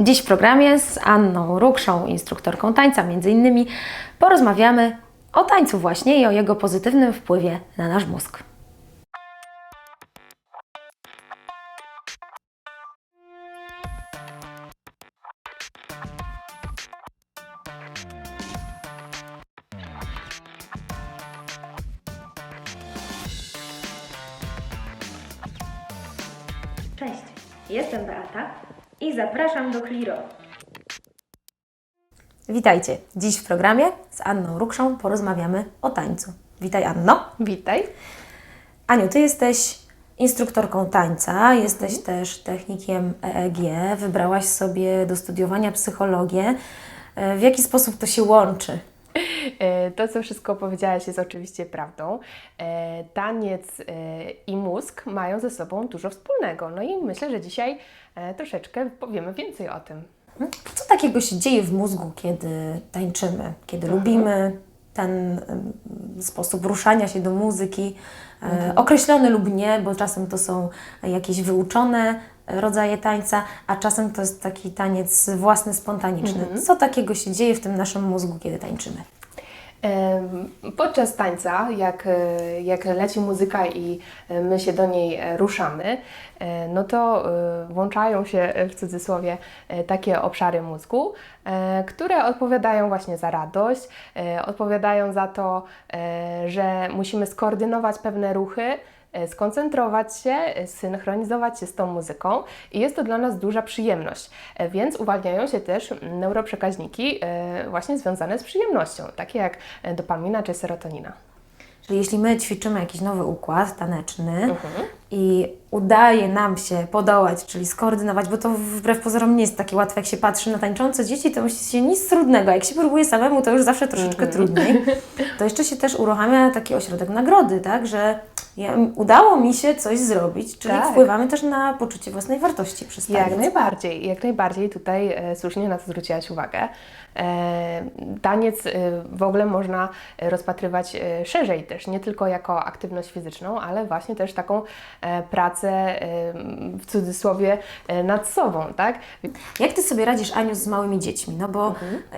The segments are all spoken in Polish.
Dziś w programie z Anną Rukszą, instruktorką tańca między innymi, porozmawiamy o tańcu właśnie i o jego pozytywnym wpływie na nasz mózg. Cześć, jestem Beata i zapraszam do Kliro. Witajcie. Dziś w programie z Anną Rukszą porozmawiamy o tańcu. Witaj Anno. Witaj. Aniu, Ty jesteś instruktorką tańca, jesteś też technikiem EEG, wybrałaś sobie do studiowania psychologię. E, W jaki sposób to się łączy? E, To, co wszystko powiedziałaś, jest oczywiście prawdą. E, Taniec i mózg mają ze sobą dużo wspólnego. No i myślę, że dzisiaj troszeczkę powiemy więcej o tym. Co takiego się dzieje w mózgu, kiedy tańczymy, kiedy lubimy ten sposób ruszania się do muzyki, e, określony lub nie, bo czasem to są jakieś wyuczone rodzaje tańca, a czasem to jest taki taniec własny, spontaniczny. Co takiego się dzieje w tym naszym mózgu, kiedy tańczymy? Podczas tańca, jak, e, jak leci muzyka i e, my się do niej e, ruszamy, e, no to e, włączają się e, w cudzysłowie e, takie obszary mózgu, e, które odpowiadają właśnie za radość, e, odpowiadają za to, e, że musimy skoordynować pewne ruchy, e, skoncentrować się, e, synchronizować się z tą muzyką i jest to dla nas duża przyjemność. E, Więc uwalniają się też neuroprzekaźniki e, właśnie związane z przyjemnością, takie jak e, dopamina czy serotonina. Czyli jeśli my ćwiczymy jakiś nowy układ taneczny i udaje nam się podołać, czyli skoordynować, bo to wbrew pozorom nie jest takie łatwe, jak się patrzy na tańczące dzieci, to myśli się nic trudnego. Jak się próbuje samemu, to już zawsze troszeczkę trudniej. To jeszcze się też uruchamia taki ośrodek nagrody, tak, że ja, udało mi się coś zrobić, czyli Tak. wpływamy też na poczucie własnej wartości przez Jak taniec. najbardziej, jak najbardziej tutaj e, słusznie na to zwróciłaś uwagę. E, taniec e, w ogóle można rozpatrywać e, szerzej też, nie tylko jako aktywność fizyczną, ale właśnie też taką e, pracę e, w cudzysłowie e, nad sobą, tak? Jak Ty sobie radzisz, Aniu, z małymi dziećmi? No bo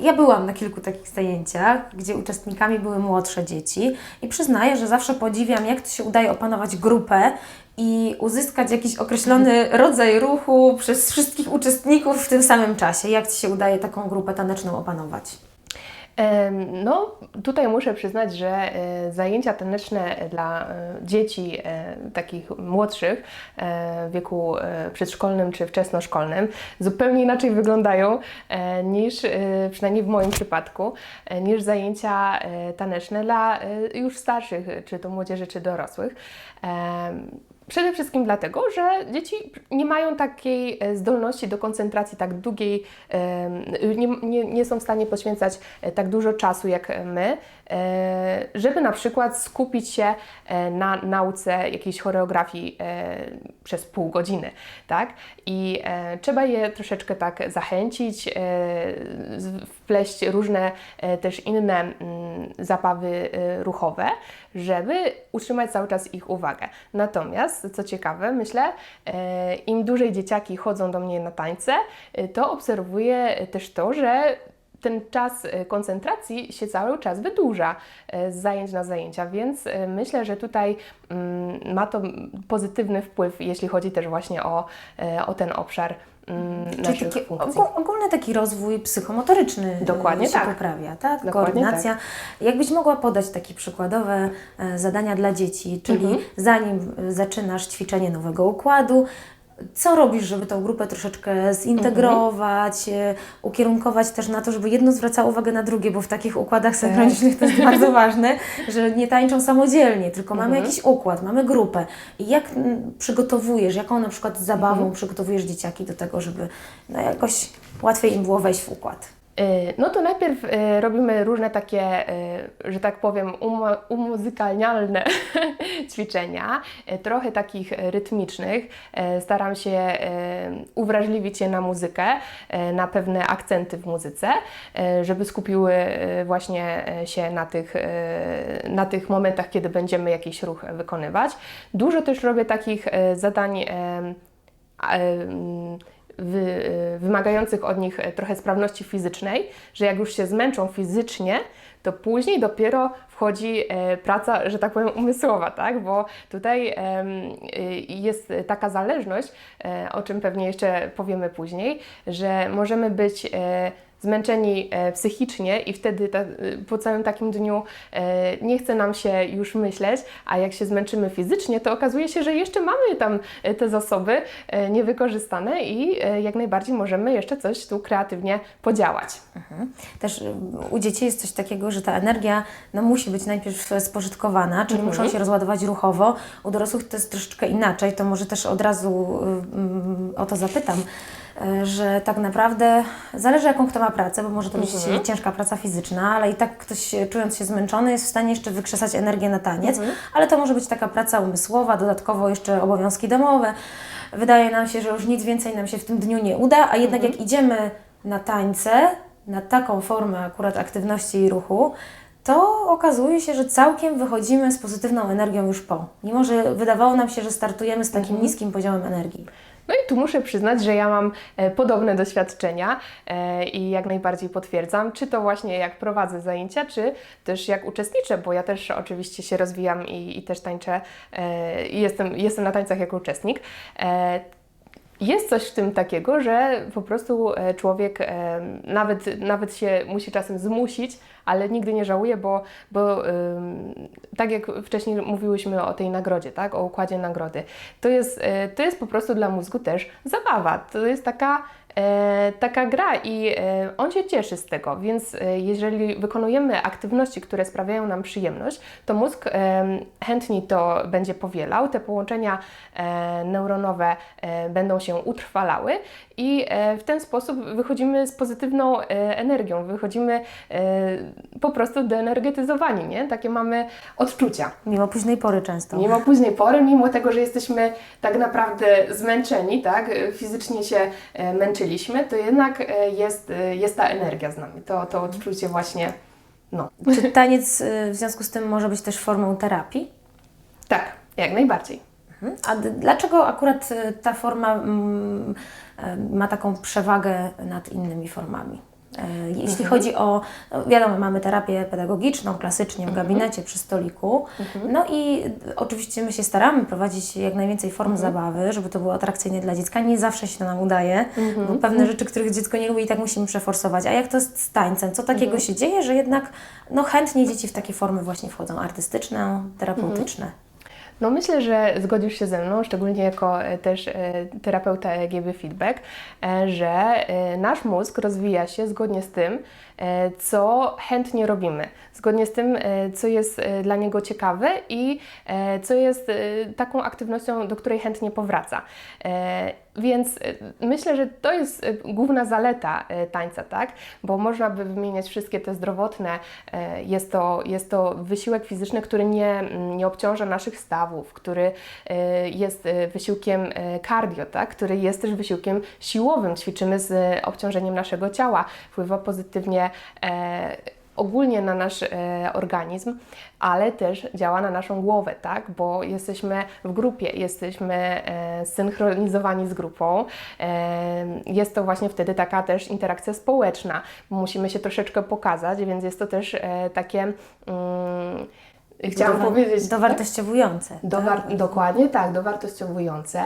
ja byłam na kilku takich zajęciach, gdzie uczestnikami były młodsze dzieci i przyznaję, że zawsze podziwiam, jak to się udaje opanować grupę i uzyskać jakiś określony rodzaj ruchu przez wszystkich uczestników w tym samym czasie. Jak Ci się udaje taką grupę taneczną opanować? No, tutaj muszę przyznać, że e, zajęcia taneczne dla e, dzieci e, takich młodszych w wieku przedszkolnym czy wczesnoszkolnym zupełnie inaczej wyglądają niż, przynajmniej w moim przypadku, niż zajęcia taneczne dla już starszych, czy to młodzieży, czy dorosłych. Przede wszystkim dlatego, że dzieci nie mają takiej e, zdolności do koncentracji tak długiej, nie, nie, nie są w stanie poświęcać e, tak dużo czasu jak my, żeby na przykład skupić się e, na nauce jakiejś choreografii e, przez pół godziny, tak? I e, trzeba je troszeczkę tak zachęcić, e, wpleść różne e, też inne mm, zabawy e, ruchowe, żeby utrzymać cały czas ich uwagę. Natomiast, co ciekawe, myślę, e, im dłużej dzieciaki chodzą do mnie na tańce, e, to obserwuję też to, że ten czas e, koncentracji się cały czas wydłuża e, z zajęć na zajęcia, więc e, myślę, że tutaj mm, ma to pozytywny wpływ, jeśli chodzi też właśnie o, o ten obszar mm, Czyli naszych taki funkcji. ogólny taki rozwój psychomotoryczny Dokładnie się tak. poprawia, tak? Dokładnie Koordynacja. Jakbyś mogła podać takie przykładowe zadania dla dzieci, czyli Mhm. zanim zaczynasz ćwiczenie nowego układu, co robisz, żeby tą grupę troszeczkę zintegrować, e, ukierunkować też na to, żeby jedno zwracało uwagę na drugie, bo w takich układach synchronicznych to jest bardzo ważne, że nie tańczą samodzielnie, tylko mamy Mhm. jakiś układ, mamy grupę. I jak przygotowujesz, jaką na przykład zabawą Mhm. przygotowujesz dzieciaki do tego, żeby no, jakoś łatwiej im było wejść w układ? Y, No to najpierw y, robimy różne takie, y, że tak powiem, umo- umuzykalnialne ćwiczenia, trochę takich rytmicznych. Staram się uwrażliwić je na muzykę, na pewne akcenty w muzyce, żeby skupiły właśnie się na tych, na tych momentach, kiedy będziemy jakiś ruch wykonywać. Dużo też robię takich zadań wy, e, wymagających od nich e, trochę sprawności fizycznej, że jak już się zmęczą fizycznie, to później dopiero wchodzi e, praca, że tak powiem, umysłowa, tak? Bo tutaj y, jest taka zależność, o czym pewnie jeszcze powiemy później, że możemy być zmęczeni e, psychicznie i wtedy ta, y, po całym takim dniu e, nie chce nam się już myśleć, a jak się zmęczymy fizycznie, to okazuje się, że jeszcze mamy tam e, te zasoby e, niewykorzystane i e, jak najbardziej możemy jeszcze coś tu kreatywnie podziałać. Też y, u dzieci jest coś takiego, że ta energia no, musi być najpierw spożytkowana, czyli muszą się rozładować ruchowo. U dorosłych to jest troszeczkę inaczej, to może też od razu mm, o to zapytam, że tak naprawdę zależy jaką kto ma pracę, bo może to być ciężka praca fizyczna, ale i tak ktoś czując się zmęczony jest w stanie jeszcze wykrzesać energię na taniec, ale to może być taka praca umysłowa, dodatkowo jeszcze obowiązki domowe. Wydaje nam się, że już nic więcej nam się w tym dniu nie uda, a jednak jak idziemy na tańce, na taką formę akurat aktywności i ruchu, to okazuje się, że całkiem wychodzimy z pozytywną energią już po. Mimo, że wydawało nam się, że startujemy z takim niskim poziomem energii. No i tu muszę przyznać, że ja mam e, podobne doświadczenia e, i jak najbardziej potwierdzam, czy to właśnie jak prowadzę zajęcia, czy też jak uczestniczę, bo ja też oczywiście się rozwijam i, i też tańczę e, i jestem, jestem na tańcach jako uczestnik. Jest coś w tym takiego, że po prostu e, człowiek e, nawet, nawet się musi czasem zmusić, ale nigdy nie żałuje, bo, bo tak jak wcześniej mówiłyśmy o tej nagrodzie, tak, o układzie nagrody, to jest, e, to jest po prostu dla mózgu też zabawa. To jest taka, taka gra i e, on się cieszy z tego, więc e, jeżeli wykonujemy aktywności, które sprawiają nam przyjemność, to mózg e, chętniej to będzie powielał, te połączenia e, neuronowe e, będą się utrwalały i e, w ten sposób wychodzimy z pozytywną e, energią, wychodzimy e, po prostu deenergetyzowani, nie? Takie mamy odczucia. Mimo późnej pory często. Mimo późnej pory, mimo tego, że jesteśmy tak naprawdę zmęczeni, tak, fizycznie się e, to jednak e, jest, e, jest ta energia z nami, to, to odczucie właśnie, no, Czy taniec y, w związku z tym może być też formą terapii? tak, jak najbardziej. Mhm. A dlaczego akurat ta forma mm, ma taką przewagę nad innymi formami? E, Jeśli chodzi o, no wiadomo, mamy terapię pedagogiczną, klasycznie w gabinecie przy stoliku, no i oczywiście my się staramy prowadzić jak najwięcej form zabawy, żeby to było atrakcyjne dla dziecka. Nie zawsze się to nam udaje, bo pewne rzeczy, których dziecko nie lubi i tak musimy przeforsować. A jak to jest z tańcem? Co takiego się dzieje, że jednak no, chętnie dzieci w takie formy właśnie wchodzą, artystyczne, terapeutyczne? No myślę, że zgodzisz się ze mną, szczególnie jako e, też e, terapeuta EGB Feedback, e, że nasz mózg rozwija się zgodnie z tym, co chętnie robimy, zgodnie z tym, e, co jest e, dla niego ciekawe i e, co jest taką aktywnością, do której chętnie powraca. Więc myślę, że to jest główna zaleta tańca, tak? Bo można by wymieniać wszystkie te zdrowotne. Jest to, jest to wysiłek fizyczny, który nie, nie obciąża naszych stawów, który jest wysiłkiem cardio, tak? który jest też wysiłkiem siłowym. Ćwiczymy z obciążeniem naszego ciała, wpływa pozytywnie. Ogólnie na nasz e, organizm, ale też działa na naszą głowę, tak? Bo jesteśmy w grupie, jesteśmy e, synchronizowani z grupą. E, jest to właśnie wtedy taka też interakcja społeczna. Musimy się troszeczkę pokazać, więc jest to też takie. Mm, chciałam Dowa- powiedzieć. Dowartościowujące. Dowar- tak? Dokładnie tak, dowartościowujące.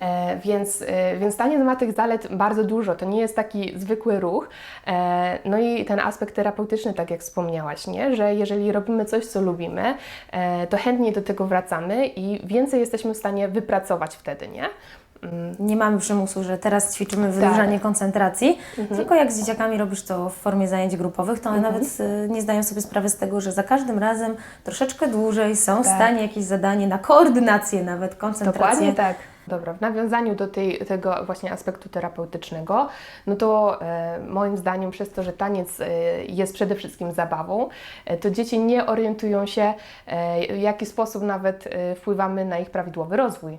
E, więc, e, więc taniec ma tych zalet bardzo dużo. To nie jest taki zwykły ruch. E, no i ten aspekt terapeutyczny, tak jak wspomniałaś, nie? że jeżeli robimy coś, co lubimy, e, to chętnie do tego wracamy i więcej jesteśmy w stanie wypracować wtedy, nie? Nie mamy przymusu, że teraz ćwiczymy wydłużanie koncentracji, tylko jak z dzieciakami robisz to w formie zajęć grupowych, to one nawet y, nie zdają sobie sprawy z tego, że za każdym razem troszeczkę dłużej są w Tak. stanie jakieś zadanie na koordynację nawet, koncentrację. Dokładnie tak. Dobra, w nawiązaniu do tej, tego właśnie aspektu terapeutycznego, no to e, moim zdaniem przez to, że taniec e, jest przede wszystkim zabawą, e, to dzieci nie orientują się, e, w jaki sposób nawet e, wpływamy na ich prawidłowy rozwój.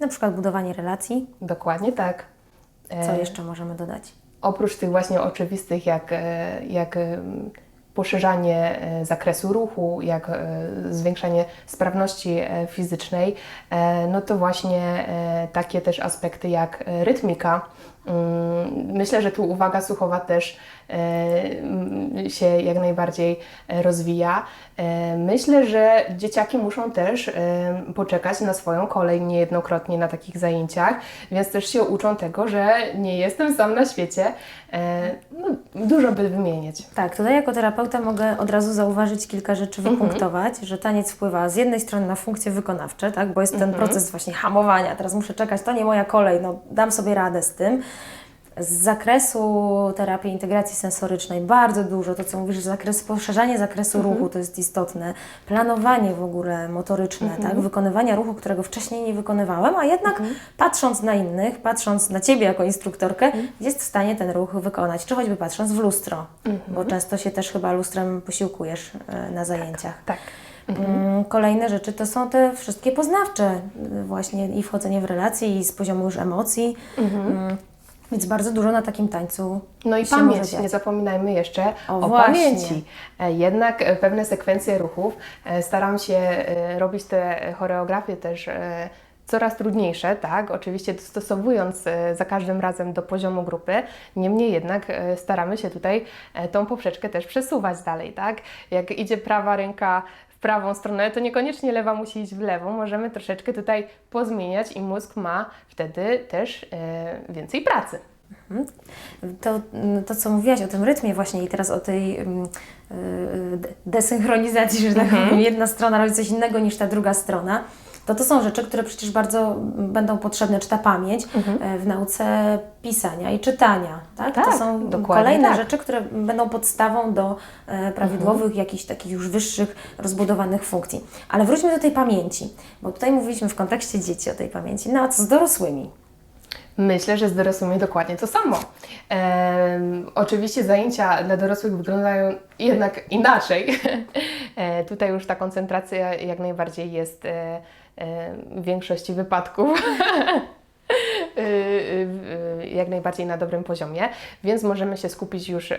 Na przykład budowanie relacji. Dokładnie tak. E, Co jeszcze możemy dodać? Oprócz tych właśnie oczywistych, jak, e, jak em, poszerzanie e, zakresu ruchu, jak e, zwiększanie sprawności e, fizycznej, e, no to właśnie e, takie też aspekty jak e, rytmika Mm, Myślę, że tu uwaga słuchowa też e, się jak najbardziej e, rozwija. E, Myślę, że dzieciaki muszą też e, poczekać na swoją kolej niejednokrotnie na takich zajęciach, więc też się uczą tego, że nie jestem sam na świecie. E, No, dużo by wymienić. Tak, tutaj jako terapeuta mogę od razu zauważyć kilka rzeczy, wypunktować, że taniec wpływa z jednej strony na funkcje wykonawcze, tak, bo jest ten proces właśnie hamowania, teraz muszę czekać, to nie moja kolej, no dam sobie radę z tym. Z zakresu terapii integracji sensorycznej bardzo dużo, to co mówisz, zakres, poszerzanie zakresu ruchu to jest istotne, planowanie w ogóle motoryczne, tak, wykonywania ruchu, którego wcześniej nie wykonywałem, a jednak patrząc na innych, patrząc na Ciebie jako instruktorkę, jest w stanie ten ruch wykonać, czy choćby patrząc w lustro, bo często się też chyba lustrem posiłkujesz e, na zajęciach. Tak. Mm, Kolejne rzeczy to są te wszystkie poznawcze, y, właśnie i wchodzenie w relacje, i z poziomu już emocji. Mm, Więc bardzo dużo na takim tańcu. No i pamięć, nie zapominajmy jeszcze O, o, pamięci. E, Jednak e, pewne sekwencje ruchów, e, staram się robić te choreografie też coraz trudniejsze, tak, oczywiście dostosowując za każdym razem do poziomu grupy, niemniej jednak staramy się tutaj tą poprzeczkę też przesuwać dalej, tak. Jak idzie prawa ręka prawą stronę, to niekoniecznie lewa musi iść w lewą, możemy troszeczkę tutaj pozmieniać i mózg ma wtedy też e, więcej pracy. To, mm, to, co mówiłaś o tym rytmie właśnie i teraz o tej mm, y, de- desynchronizacji, że tak powiem, jedna strona robi coś innego niż ta druga strona, to to są rzeczy, które przecież bardzo będą potrzebne, czy ta pamięć e, w nauce pisania i czytania. Tak? to Tak, są dokładnie kolejne tak. rzeczy, które będą podstawą do e, prawidłowych, jakichś takich już wyższych, rozbudowanych funkcji. Ale wróćmy do tej pamięci, bo tutaj mówiliśmy w kontekście dzieci o tej pamięci. No a co z dorosłymi? Myślę, że z dorosłymi dokładnie to samo. Em, oczywiście zajęcia dla dorosłych wyglądają jednak inaczej. e, tutaj już ta koncentracja jak najbardziej jest e, e, w większości wypadków. y, jak najbardziej na dobrym poziomie, więc możemy się skupić już e,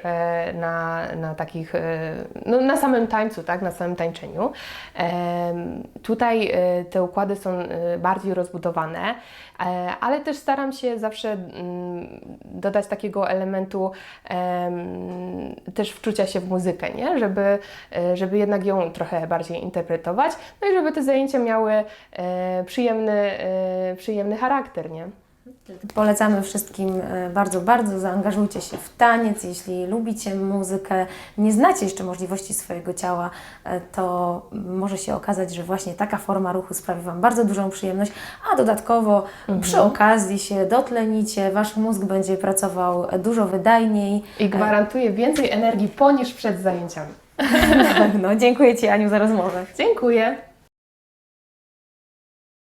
na, na takich, e, no, na samym tańcu, tak, na samym tańczeniu. Em, Tutaj e, te układy są e, bardziej rozbudowane, e, ale też staram się zawsze mm, dodać takiego elementu em, też wczucia się w muzykę, nie? Żeby, e, żeby jednak ją trochę bardziej interpretować, no i żeby te zajęcia miały e, przyjemny, e, przyjemny charakter, nie? Polecamy wszystkim e, bardzo, bardzo zaangażujcie się w taniec. Jeśli lubicie muzykę, nie znacie jeszcze możliwości swojego ciała, e, to może się okazać, że właśnie taka forma ruchu sprawi Wam bardzo dużą przyjemność, a dodatkowo przy okazji się dotlenicie, Wasz mózg będzie pracował dużo wydajniej. I gwarantuje więcej energii po niż przed zajęciami. No, dziękuję Ci Aniu za rozmowę. Dziękuję.